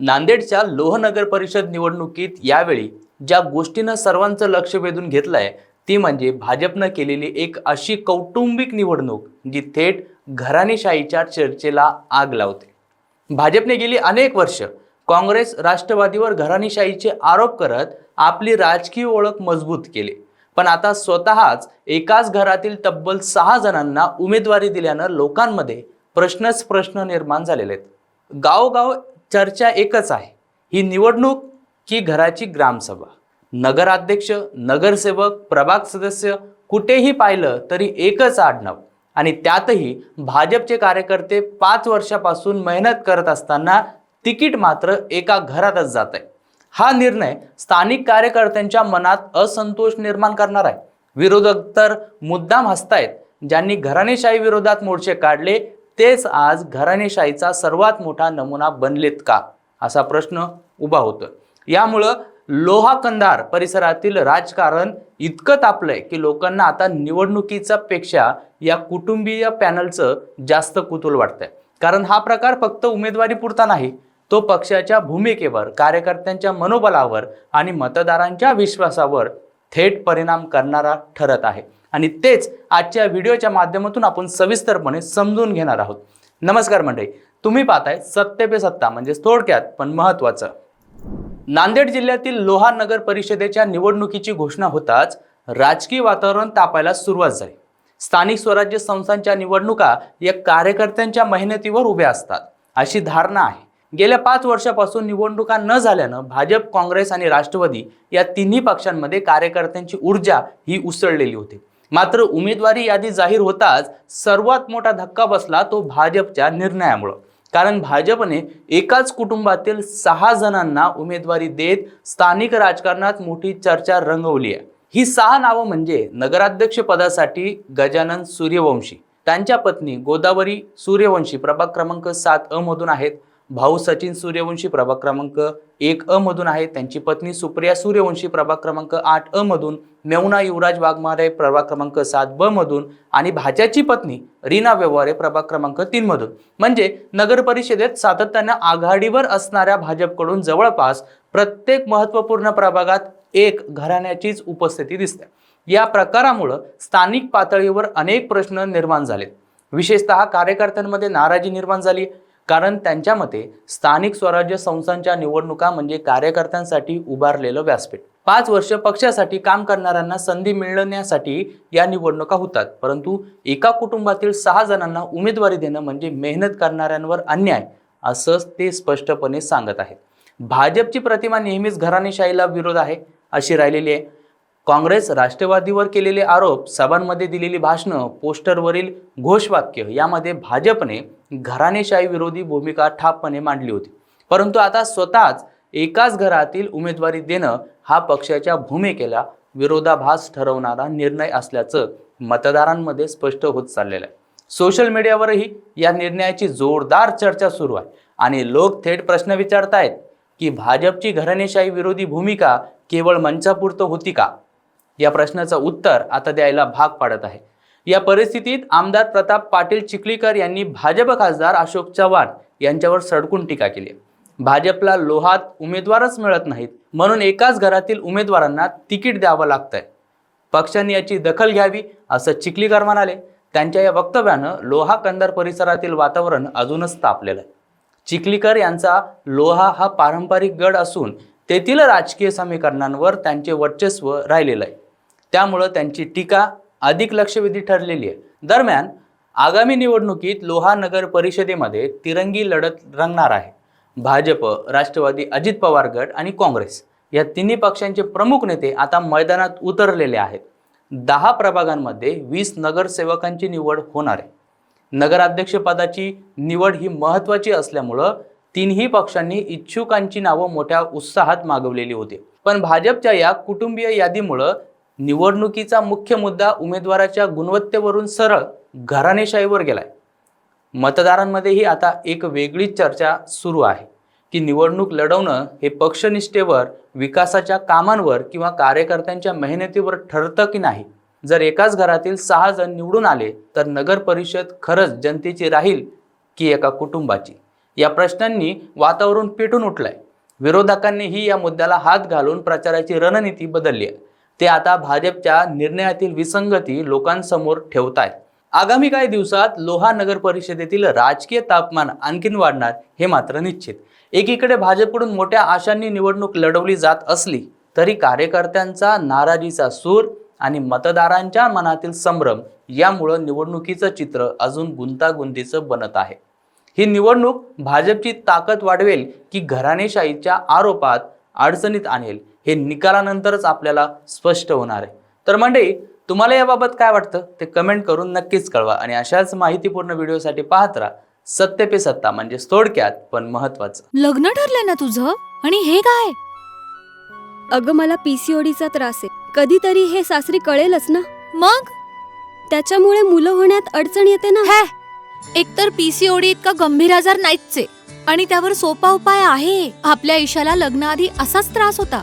नांदेडच्या लोहनगर परिषद निवडणुकीत यावेळी ज्या गोष्टीनं सर्वांचं लक्ष वेधून घेतलंय ती म्हणजे भाजपनं केलेली एक अशी कौटुंबिक निवडणूक जी थेट घराणेशाहीच्या चर्चेला आग लावते. भाजपने गेली अनेक वर्ष काँग्रेस राष्ट्रवादीवर घराणेशाहीचे आरोप करत आपली राजकीय ओळख मजबूत केली. पण आता स्वतःच एकाच घरातील तब्बल सहा जणांना उमेदवारी दिल्यानं लोकांमध्ये प्रश्नच प्रश्न निर्माण झालेले आहेत गावोगाव चर्चा एकच आहे. ही निवडणूक की घराची ग्रामसभा. नगराध्यक्ष नगरसेवक प्रभाग सदस्य कुठेही पाहिलं तरी एकच आडनाव. आणि त्यातही भाजपचे कार्यकर्ते पाच वर्षापासून मेहनत करत असताना तिकीट मात्र एका घरातच जात आहे हा निर्णय स्थानिक कार्यकर्त्यांच्या मनात असंतोष निर्माण करणार आहे. विरोधक तर मुद्दाम हसतायत ज्यांनी घराणेशाही विरोधात मोर्चे काढले तेच आज घराणेशाहीचा सर्वात मोठा नमुना बनलेत का? असा प्रश्न उभा होतो यामुळं लोहा कंधार परिसरातील राजकारण इतकं तापलंय की लोकांना आता निवडणुकीचा पेक्षा या कुटुंबीय पॅनलचं जास्त कुतूल वाटतंय. कारण हा प्रकार फक्त उमेदवारी पुरता नाही तो पक्षाच्या भूमिकेवर कार्यकर्त्यांच्या मनोबलावर आणि मतदारांच्या विश्वासावर थेट परिणाम करणारा ठरत आहे. आणि तेच आजच्या व्हिडिओच्या माध्यमातून आपण सविस्तरपणे समजून घेणार आहोत. नमस्कार मंडळी तुम्ही पाहताय सत्य पे सत्ता म्हणजे थोडक्यात पण महत्वाचं नांदेड जिल्ह्यातील लोहा नगर परिषदेच्या निवडणुकीची घोषणा होताच राजकीय वातावरण तापायला सुरुवात झाली. स्थानिक स्वराज्य संस्थांच्या निवडणुका या कार्यकर्त्यांच्या मेहनतीवर उभ्या असतात अशी धारणा आहे. गेल्या पाच वर्षापासून निवडणुका न झाल्यानं भाजप काँग्रेस आणि राष्ट्रवादी या तिन्ही पक्षांमध्ये कार्यकर्त्यांची ऊर्जा ही उसळलेली होती. मात्र उमेदवारी यादी जाहीर होताच सर्वात मोठा धक्का बसला तो भाजपच्या निर्णयामुळं. कारण भाजपने एकाच कुटुंबातील सहा जणांना उमेदवारी देत स्थानिक राजकारणात मोठी चर्चा रंगवली आहे. ही सहा नावं म्हणजे नगराध्यक्ष पदासाठी गजानन सूर्यवंशी त्यांच्या पत्नी गोदावरी सूर्यवंशी प्रभाग क्रमांक सात अ मधून आहेत. भाऊ सचिन सूर्यवंशी प्रभाग क्रमांक एक अ मधून आहे. त्यांची पत्नी सुप्रिया सूर्यवंशी प्रभाग क्रमांक आठ अ मधून मेवना युवराज वाघमारे प्रभाग क्रमांक सात ब मधून आणि भाज्याची पत्नी रीना व्यवहारे प्रभाग क्रमांक तीन मधून. म्हणजे नगर परिषदेत सातत्यानं आघाडीवर असणाऱ्या भाजपकडून जवळपास प्रत्येक महत्त्वपूर्ण प्रभागात एक घराण्याचीच उपस्थिती दिसते. या प्रकारामुळं स्थानिक पातळीवर अनेक प्रश्न निर्माण झाले विशेषतः कार्यकर्त्यांमध्ये नाराजी निर्माण झाली. कारण त्यांच्या मते स्थानिक स्वराज्य संस्थांच्या निवडणुका म्हणजे कार्यकर्त्यांसाठी उभारलेलं व्यासपीठ. पाच वर्ष पक्षासाठी काम करणाऱ्यांना संधी मिळवण्यासाठी या निवडणुका होतात. परंतु एका कुटुंबातील सहा जणांना उमेदवारी देणं म्हणजे मेहनत करणाऱ्यांवर अन्याय असं ते स्पष्टपणे सांगत आहेत. भाजपची प्रतिमा नेहमीच घराणेशाहीला विरोध आहे अशी राहिलेली आहे. काँग्रेस राष्ट्रवादीवर केलेले आरोप सभांमध्ये दिलेली भाषणं पोस्टरवरील घोषवाक्य यामध्ये भाजपने घराणेशाही विरोधी भूमिका ठापपणे मांडली होती. परंतु आता स्वतःच एकाच घरातील उमेदवारी देणं हा पक्षाच्या भूमिकेला विरोधाभास ठरवणारा निर्णय असल्याचं मतदारांमध्ये स्पष्ट होत चाललेलं आहे. सोशल मीडियावरही या निर्णयाची जोरदार चर्चा सुरू आहे आणि लोक थेट प्रश्न विचारतायत की भाजपची घराणेशाही विरोधी भूमिका केवळ मंचापुरतं होती का? या प्रश्नाचं उत्तर आता द्यायला भाग पाडत आहे. या परिस्थितीत आमदार प्रताप पाटील चिखलीकर यांनी भाजप खासदार अशोक चव्हाण यांच्यावर सडकून टीका केली. भाजपला लोहात उमेदवारच मिळत नाहीत म्हणून एकाच घरातील उमेदवारांना तिकीट द्यावं लागतंय. पक्षाने याची दखल घ्यावी असं चिखलीकर म्हणाले. त्यांच्या या वक्तव्यानं लोहा कंदार परिसरातील वातावरण अजूनच तापलेलं आहे. चिखलीकर यांचा लोहा हा पारंपरिक गड असून तेथील राजकीय समीकरणांवर त्यांचे वर्चस्व राहिलेलं आहे. त्यामुळं त्यांची टीका अधिक लक्षवेधी ठरलेली आहे. दरम्यान आगामी निवडणुकीत लोहा नगर परिषदेमध्ये तिरंगी लढत रंगणार आहे. भाजप राष्ट्रवादी अजित पवार गट आणि काँग्रेस या तिन्ही पक्षांचे प्रमुख नेते आता मैदानात उतरलेले आहेत. दहा प्रभागांमध्ये वीस नगरसेवकांची निवड होणार आहे. नगराध्यक्षपदाची निवड ही महत्त्वाची असल्यामुळं तिन्ही पक्षांनी इच्छुकांची नावं मोठ्या उत्साहात मागवलेली होती. पण भाजपच्या या कुटुंबीय यादीमुळं निवडणुकीचा मुख्य मुद्दा उमेदवाराच्या गुणवत्तेवरून सरळ घराणेशाहीवर गेलाय. मतदारांमध्येही आता एक वेगळीच चर्चा सुरू आहे की निवडणूक लढवणं हे पक्षनिष्ठेवर विकासाच्या कामांवर किंवा कार्यकर्त्यांच्या मेहनतीवर ठरतं की नाही? जर एकाच घरातील सहा जण निवडून आले तर नगर परिषद खरंच जनतेची राहील की एका कुटुंबाची? या प्रश्नांनी वातावरण पेटून उठलंय. विरोधकांनीही या मुद्द्याला हात घालून प्रचाराची रणनीती बदलली आहे. ते आता भाजपच्या निर्णयातील विसंगती लोकांसमोर ठेवत आहेत आगामी काही दिवसात लोहा नगर परिषदेतील राजकीय तापमान आणखीन वाढणार हे मात्र निश्चित. एकीकडे भाजपकडून मोठ्या आशांनी निवडणूक लढवली जात असली तरी कार्यकर्त्यांचा नाराजीचा सूर आणि मतदारांच्या मनातील संभ्रम यामुळं निवडणुकीचं चित्र अजून गुंतागुंतीचं बनत आहे. ही निवडणूक भाजपची ताकद वाढवेल की घराणेशाहीच्या आरोपात अडचणीत आणेल. हे निकालानंतरच आपल्याला स्पष्ट होणार आहे. तर मंडळी तुम्हाला याबाबत काय वाटतं? ते कमेंट करून नक्कीच कळवा आणि अशाच माहितीपूर्ण व्हिडिओसाठी पाहत राहा. सत्य पे सत्ता म्हणजे थोडक्यात पण महत्वाचं लग्न ठरलंय ना तुझं? आणि हे काय? अगं मला पीसीओडीचा त्रास आहे. कधीतरी हे सासरी कळेलच ना? मग? त्याच्यामुळे मुलं होण्यात अडचण येते ना? हे! एकतर पीसीओडी इतका गंभीर आजार नाहीच आहे आणि त्यावर सोपा उपाय आहे. आपल्या ईशाला लग्नाआधी असाच त्रास होता.